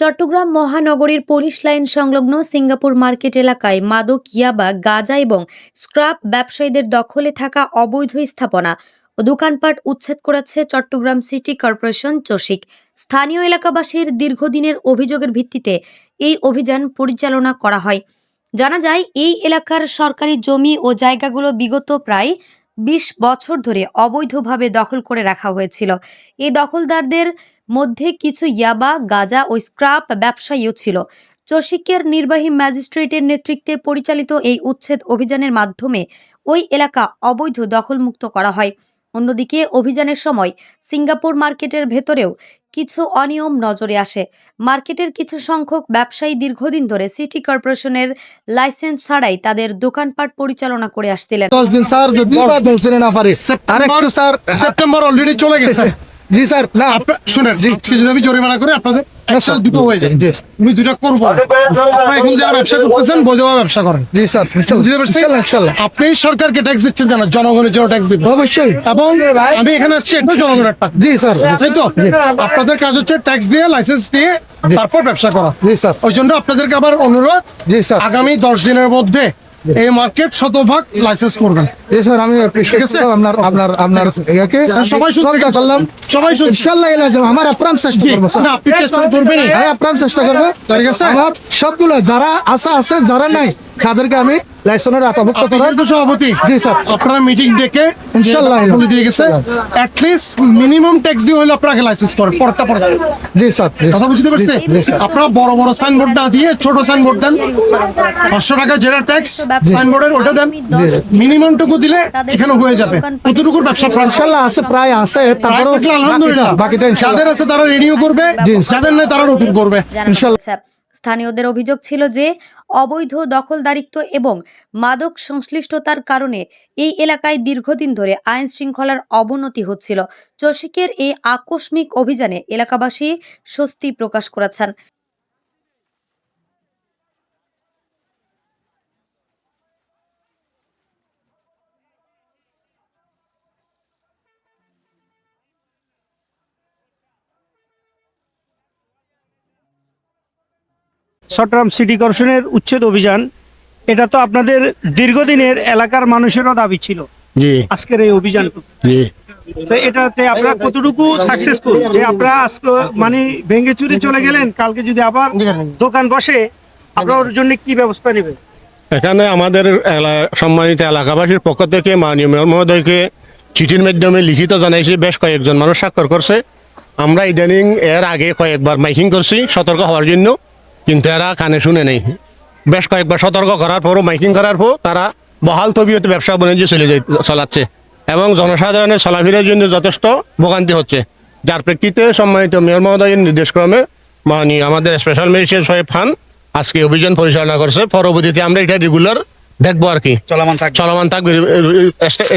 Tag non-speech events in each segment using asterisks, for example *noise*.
চট্টগ্রাম মহানগরীর police line সংলগ্ন Singapore market এলাকায় মাদক, ইয়াবা, গাঁজা এবং স্ক্রাপ ব্যবসায়ীদের দখলে থাকা অবৈধ স্থাপনা ও দোকানপাট উচ্ছেদ করেছে চট্টগ্রাম সিটি কর্পোরেশন চসিক। স্থানীয় এলাকাবাসীর দীর্ঘদিনের অভিযোগের ভিত্তিতে এই অভিযান পরিচালনা করা হয়। জানা যায়, এই এলাকার সরকারি জমি ও জায়গাগুলো বিগত প্রায় বিশ বছর ধরে অবৈধভাবে দখল করে রাখা হয়েছিল। এই দখলদারদের মধ্যে কিছু ইয়াবা, গাজা ও স্ক্রাপ ব্যবসায়ীও ছিল। চসিকের নির্বাহী ম্যাজিস্ট্রেটের নেতৃত্বে পরিচালিত এই উচ্ছেদ অভিযানের মাধ্যমে ওই এলাকা অবৈধ দখলমুক্ত করা হয়। অন্যদিকে অভিযানের সময় সিঙ্গাপুর মার্কেটের ভেতরেও কিছু অনিয়ম নজরে আসে। মার্কেটের কিছু সংখ্যক ব্যবসায়ী দীর্ঘদিন ধরে সিটি কর্পোরেশনের লাইসেন্স ছাড়াই তাদের দোকানপাট পরিচালনা করে আসছিলেন। দশ দিন স্যার যদি দশ দিনে। না পারি আর একটু স্যার সেপ্টেম্বর অলরেডি চলে গেছে। *laughs* জি স্যার। না আপনার শুনেন জি। যদি আমি জরিমানা করে আপনাদের একসাথে দুটো হয়ে যায়। আমি দুটো করব। আপনারা এখন যারা ব্যবসা করতেছেন বৈধভাবে ব্যবসা করেন। জি স্যার বুঝতে পারছেন? ইনশাল্লাহ, ইনশাল্লাহ। আপনি সরকারকে ট্যাক্স দিচ্ছেন জানা জনগণের জন্য ট্যাক্স দিবেন অবশ্যই। এবং আমি এখানে আসছি একটা জনগণের টাকা জি স্যার। তাই তো আপনাদের কাজ হচ্ছে ট্যাক্স দিয়ে লাইসেন্স দিয়ে তারপর ব্যবসা করা। জি স্যার। ওই জন্য আপনাদেরকে আবার অনুরোধ জি স্যার। আগামী দশ দিনের মধ্যে এই মার্কেট শতভাগ লাইসেন্স করবেন। স্যার আমি ঠিক আছে? আপনার আপনার আপনার ইয়াকে। সবাই করলাম। সবাই আমার আপ্রাণ চেষ্টা করব স্যার আপনি চেষ্টা আপ্রাণ চেষ্টা করব। ঠিক আছে? আমার সবগুলো যারা আছে আছে যারা নাই তাদেরকে আমি লাইসেন্সের আটাভুক্ত করার সভাপতি জি স্যার। আপনারা মিটিং ডেকে ইনশাল্লাহ। বলে দিয়ে গেছে অ্যাটলিস্ট মিনিমাম ট্যাক্স দিয়ে হলে আপনাকে লাইসেন্স করেন পরটা পর জি স্যার কথা বুঝতে পারছে জি, জি, স্যার। আপনারা বড় বড় সাইনবোর্ড না দিয়ে ছোট সাইনবোর্ড দেন উচ্চারণ করেছেন পাঁচশো টাকা ট্যাক্স সাইনবোর্ডের ওটা দেন মিনিমাম টুকু দিলে এখানে হয়ে যাবে। ব্যবসা আছে। প্রায় আছে তারপরে আলহামদুলিল্লাহ। বাকিটা যাদের আছে তারা রিনিউ করবে। যাদের নেই তারা নতুন করবে। ইনশাল্লাহ। স্থানীয়দের অভিযোগ ছিল যে অবৈধ দখলদারিত্ব এবং মাদক সংশ্লিষ্টতার কারণে এই এলাকায় দীর্ঘদিন ধরে আইন শৃঙ্খলার অবনতি হচ্ছিল। চসিকের এই আকস্মিক অভিযানে এলাকাবাসী স্বস্তি প্রকাশ করেছেন। চট্টগ্রাম সিটি কর্পোরেশনের উচ্ছেদ অভিযান এটা তো আপনাদের দীর্ঘদিনের এলাকার মানুষেরও দাবি ছিল আজকের এই অভিযান। তো এটাতে আপনারা কতটুকু সাকসেসফুল যে আপনারা আজকে মানে ভেঙে চুরি চলে গেলেন কালকে যদি আবার দোকান বসে আপনার ওর জন্য কি ব্যবস্থা নেবেন? এখানে আমাদের সম্মানিত এলাকাবাসীর পক্ষ থেকে মাননীয় মহোদয়কে চিঠির মাধ্যমে লিখিত জানাইছি বেশ কয়েকজন মানুষ স্বাক্ষর করছে। আমরা ইদানিং এর আগে কয়েকবার মাইকিং করছি সতর্ক হওয়ার জন্য। কিন্তু এরা কানে শুনে নেই। বেশ কয়েকবার সতর্ক করার পরও মাইকিং করার পর তারা বহাল তবিয়তে ব্যবসা বাণিজ্য চলে যাই চালাচ্ছে। এবং জনসাধারণের চলাফেরার জন্য যথেষ্ট ভোগান্তি হচ্ছে। যার প্রেক্ষিতে সম্মানিত মেয়র মহোদয়ের নির্দেশক্রমে মাননীয় আমাদের স্পেশাল ম্যাজিস্ট্রেট সোহেব খান আজকে অভিযান পরিচালনা করছে। পরবর্তীতে আমরা এটা রেগুলার দেখব আর কি। চলমান থাকবে। চলমান থাকবে।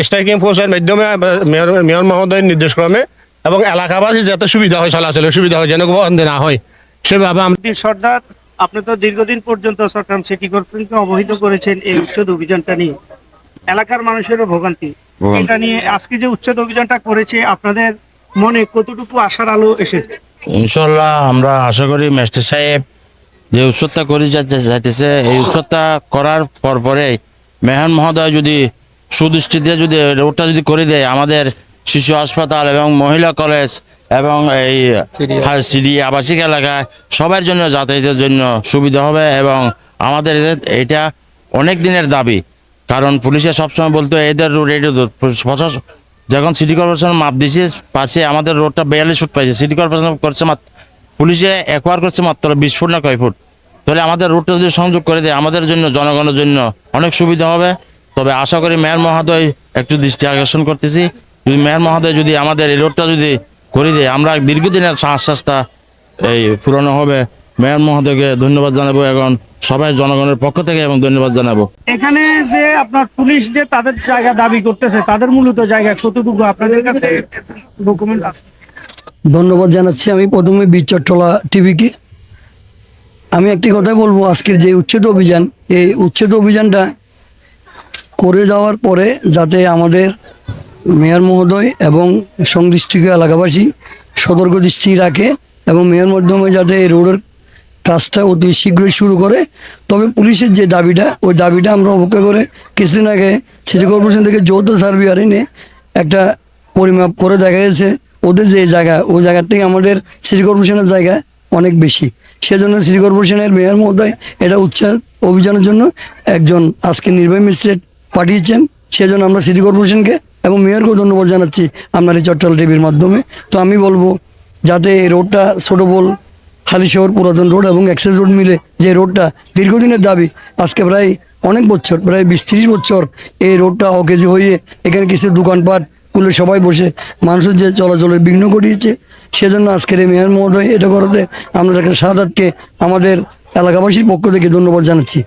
স্ট্রাইকিং ফোর্সের মাধ্যমে মেয়র মেয়র মহোদয়ের নির্দেশক্রমে এবং এলাকাবাসী যাতে সুবিধা হয় চলাচলের সুবিধা হয় যেন বন্ধ না হয়। সেভাবে আমরা সর্দার আপনি তো দীর্ঘদিন পর্যন্ত চট্টগ্রাম সিটি কর্পোরেশনকে অবহিত করেছেন এই উচ্ছেদ অভিযানটা নিয়ে। এলাকার মানুষেরও ভোগান্তি। এটা নিয়ে আজকে যে উচ্ছেদ অভিযানটা করেছে আপনাদের মনে কতটুকু আশার আলো এসেছে? ইনশাল্লাহ আমরা আশা করি ম্যাস্টার সাহেব যে উৎসবটা করে যাইতে যাইতেছে এই উৎসবটা করার পর পরে মেহন মহোদয় যদি সুদৃষ্টি দিয়ে যদি রোডটা যদি করে দেয় আমাদের শিশু হাসপাতাল এবং মহিলা কলেজ এবং এই সিডি আবাসিক এলাকায় সবার জন্য যাতায়াতের জন্য সুবিধা হবে এবং আমাদের এটা অনেক দিনের দাবি। কারণ পুলিশে সবসময় বলতো এদের রোড প্রশাসন যখন সিটি কর্পোরেশন মাপ দিছে পাশে আমাদের রোডটা বিয়াল্লিশ ফুট পাইছে। সিটি কর্পোরেশন করছে মাত্র পুলিশে একোয়ার করছে মাত্র বিশ ফুট না কয় ফুট। তাহলে আমাদের রোডটা যদি সংযোগ করে দেয় আমাদের জন্য জনগণের জন্য অনেক সুবিধা হবে। তবে আশা করি মেয়র মহোদয় একটু দৃষ্টি আকর্ষণ করতেছি। যদি মেয়র মহোদয় যদি আমাদের এই রোডটা যদি করে দেয় আমরা দীর্ঘদিনের আশ্বাসটা এই পূরণ হবে। মেয়র মহোদয়কে ধন্যবাদ জানাব এখন সবাই জনগণের পক্ষ থেকে এবং ধন্যবাদ জানাব। এখানে যে আপনার পুলিশ যে তাদের জায়গা দাবি করতেছে তাদের মূলত জায়গা কতটুকু আপনাদের কাছে ডকুমেন্ট আছে? ধন্যবাদ জানাচ্ছি আমি প্রথমে বিচট্টলা টিভিকে। আমি একটি কথা বলব আজকের যে উচ্ছেদ অভিযান এই উচ্ছেদ অভিযানটা করে যাওয়ার পরে যাতে আমাদের মেয়র মহোদয় এবং সংশ্লিষ্ট এলাকাবাসী সতর্ক দৃষ্টি রাখে এবং মেয়র মাধ্যমে যাতে এই রোডের কাজটা অতি শীঘ্রই শুরু করে। তবে পুলিশের যে দাবিটা, ওই দাবিটা আমরা অপেক্ষা করে কিছুদিন আগে সিটি কর্পোরেশন থেকে যৌথ সার্ভিয়ার এনে একটা পরিমাপ করে দেখা গেছে। ওদের যে জায়গা, ওই জায়গার থেকে আমাদের সিটি কর্পোরেশনের জায়গা অনেক বেশি। সেজন্য সিটি কর্পোরেশনের মেয়র মহোদয় এটা উচ্চার অভিযানের জন্য একজন আজকে নির্বাহী ম্যাজিস্ট্রেট পাঠিয়েছেন। সেজন্য আমরা সিটি কর্পোরেশনকে এবং মেয়রকেও ধন্যবাদ জানাচ্ছি আপনার এই চট্টল টিভির মাধ্যমে। তো আমি বলব, যাতে এই রোডটা ছোটো বল হালিশহর পুরাতন রোড এবং অ্যাক্সেস রোড মিলে যে রোডটা দীর্ঘদিনের দাবি, আজকে প্রায় অনেক বছর, প্রায় বিশ ত্রিশ বছর এই রোডটা অকেজি হয়ে এখানে কিছু দোকানপাটগুলো সবাই বসে মানুষের যে চলাচলের বিঘ্ন ঘটিয়েছে, সেজন্য আজকের এই মেয়র মহোদয় এটা করাতে আমরা ডাক্তার শাহাদাতকে আমাদের এলাকাবাসীর পক্ষ থেকে ধন্যবাদ জানাচ্ছি।